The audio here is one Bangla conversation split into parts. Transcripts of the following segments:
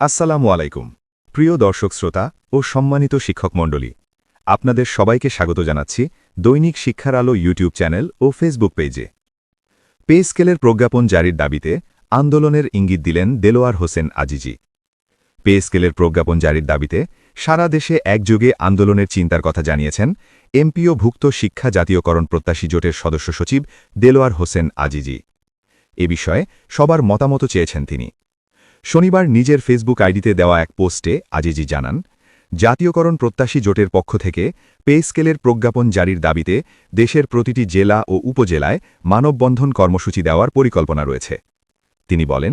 আসসালামু আলাইকুম। প্রিয় দর্শক শ্রোতা ও সম্মানিত শিক্ষক মণ্ডলী, আপনাদের সবাইকে স্বাগত জানাচ্ছি দৈনিক শিক্ষার আলো ইউটিউব চ্যানেল ও ফেসবুক পেজে। পে স্কেলের প্রজ্ঞাপন জারির দাবিতে আন্দোলনের ইঙ্গিত দিলেন দেলোয়ার হোসেন আজিজি। পে স্কেলের প্রজ্ঞাপন জারির দাবিতে সারা দেশে একযোগে আন্দোলনের চিন্তার কথা জানিয়েছেন এমপিও ভুক্ত শিক্ষা জাতীয়করণ প্রত্যাশী জোটের সদস্য সচিব দেলোয়ার হোসেন আজিজি। এ বিষয়ে সবার মতামত চেয়েছেন তিনি। শনিবার নিজের ফেসবুক আইডিতে দেওয়া এক পোস্টে আজিজি জানান, জাতীয়করণ প্রত্যাশী জোটের পক্ষ থেকে পে স্কেলের প্রজ্ঞাপন জারির দাবিতে দেশের প্রতিটি জেলা ও উপজেলায় মানববন্ধন কর্মসূচি দেওয়ার পরিকল্পনা রয়েছে। তিনি বলেন,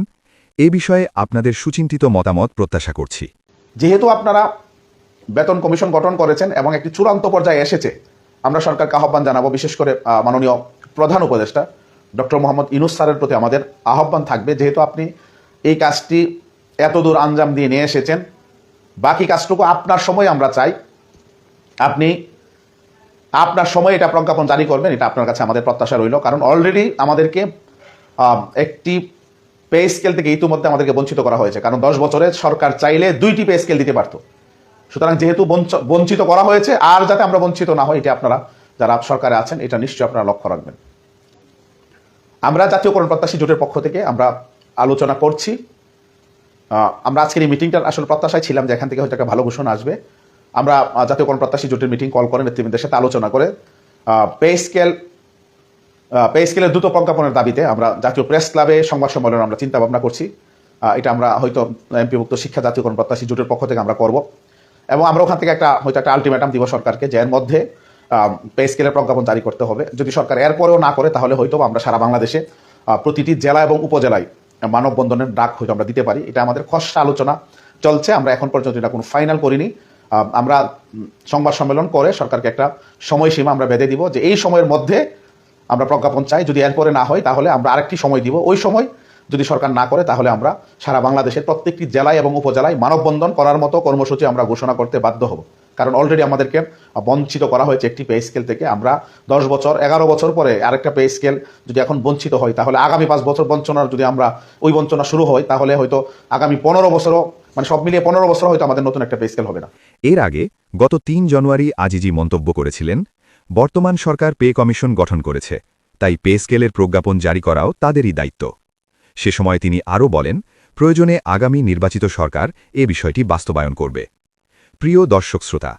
এ বিষয়ে আপনাদের সুচিন্তিত মতামত প্রত্যাশা করছি। যেহেতু আপনারা বেতন কমিশন গঠন করেছেন এবং একটি চূড়ান্ত পর্যায়ে এসেছে, আমরা সরকারকে আহ্বান জানাব, বিশেষ করে মাননীয় প্রধান উপদেষ্টা, ডক্টর মোহাম্মদ ইনুস স্যারের প্রতি আমাদের আহ্বান থাকবে। যেহেতু আপনি এই কাজটি এতদূর আঞ্জাম দিয়ে নিয়ে এসেছেন। বাকি কাজটুকু আপনার সময় আমরা চাই। আপনি আপনার সময় এটা প্রজ্ঞাপন জারি করবেন, এটা আপনার কাছে আমাদের প্রত্যাশা রইল। কারণ অলরেডি আমাদেরকে একটি পে স্কেল থেকে ইতিমধ্যে আমাদেরকে বঞ্চিত করা হয়েছে। কারণ দশ বছরে সরকার চাইলে দুইটি পে স্কেল দিতে পারতো। সুতরাং যেহেতু বঞ্চ- বঞ্চিত করা হয়েছে, আর যাতে আমরা বঞ্চিত না হই, এটা আপনারা যারা সরকারে আছেন, এটা নিশ্চয়ই আপনারা লক্ষ্য রাখবেন। আমরা জাতীয়করণ প্রত্যাশী জোটের পক্ষ থেকে আমরা আলোচনা করছি। আমরা আজকের এই মিটিংটার আসলে প্রত্যাশায় ছিলাম যে এখান থেকে হয়তো একটা ভালো ঘোষণা আসবে। আমরা জাতীয় জাতীয়করণ প্রত্যাশী জোটের মিটিং কল করে নেতৃবৃন্দের সাথে আলোচনা করে পে স্কেল পে স্কেলের দ্রুত প্রজ্ঞাপনের দাবিতে আমরা জাতীয় প্রেস ক্লাবে সংবাদ সম্মেলন আমরা চিন্তা ভাবনা করছি। এটা আমরা হয়তো এমপিভুক্ত শিক্ষা জাতীয়করণ প্রত্যাশী জোটের পক্ষ থেকে আমরা করব। এবং আমরা ওখান থেকে একটা, হয়তো একটা আলটিমেটাম দিব সরকারকে যে এর মধ্যে পে স্কেলের প্রজ্ঞাপন জারি করতে হবে। যদি সরকার এরপরেও না করে, তাহলে হয়তো আমরা সারা বাংলাদেশে প্রতিটি জেলা এবং উপজেলায় মানববন্ধনের ডাক হয়তো আমরা দিতে পারি। এটা আমাদের খসড়া আলোচনা চলছে। আমরা এখন পর্যন্ত এটা কোনো ফাইনাল করিনি। আমরা সংবাদ সম্মেলন করে সরকারকে একটা সময়সীমা আমরা বেঁধে দিব যে এই সময়ের মধ্যে আমরা প্রজ্ঞাপন চাই। যদি এরপরে না হয়, তাহলে আমরা আরেকটি সময় দিব। ওই সময় যদি সরকার না করে, তাহলে আমরা সারা বাংলাদেশের প্রত্যেকটি জেলায় এবং উপজেলায় মানববন্ধন করার মতো কর্মসূচি আমরা ঘোষণা করতে বাধ্য হব। কারণ অলরেডি আমাদেরকে বঞ্চিত করা হয়েছে একটি পে স্কেল থেকে। আমরা দশ বছর, এগারো বছর পরে আরেকটা পে স্কেল যদি এখন বঞ্চিত হয়, তাহলে আগামী পাঁচ বছর বঞ্চনার যদি আমরা ওই বঞ্চনা শুরু হয়, তাহলে হয়তো আগামী পনেরো বছরও মানে সব মিলিয়ে পনেরো বছর হয়তো আমাদের নতুন একটা পে স্কেল হবে না। এর আগে গত তিন জানুয়ারি আজিজি মন্তব্য করেছিলেন, বর্তমান সরকার পে কমিশন গঠন করেছে, তাই পে স্কেলের প্রজ্ঞাপন জারি করাও তাদেরই দায়িত্ব। সে সময় তিনি আরও বলেন, প্রয়োজনে আগামী নির্বাচিত সরকার এ বিষয়টি বাস্তবায়ন করবে। প্রিয় দর্শক শ্রোতা,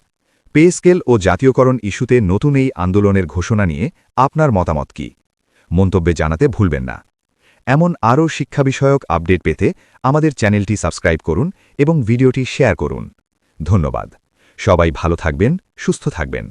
পে স্কেল ও জাতীয়করণ ইস্যুতে নতুন এই আন্দোলনের ঘোষণা নিয়ে আপনার মতামত কি? মন্তব্যে জানাতে ভুলবেন না। এমন আরও শিক্ষা বিষয়ক আপডেট পেতে আমাদের চ্যানেলটি সাবস্ক্রাইব করুন এবং ভিডিওটি শেয়ার করুন। ধন্যবাদ। সবাই ভালো থাকবেন, সুস্থ থাকবেন।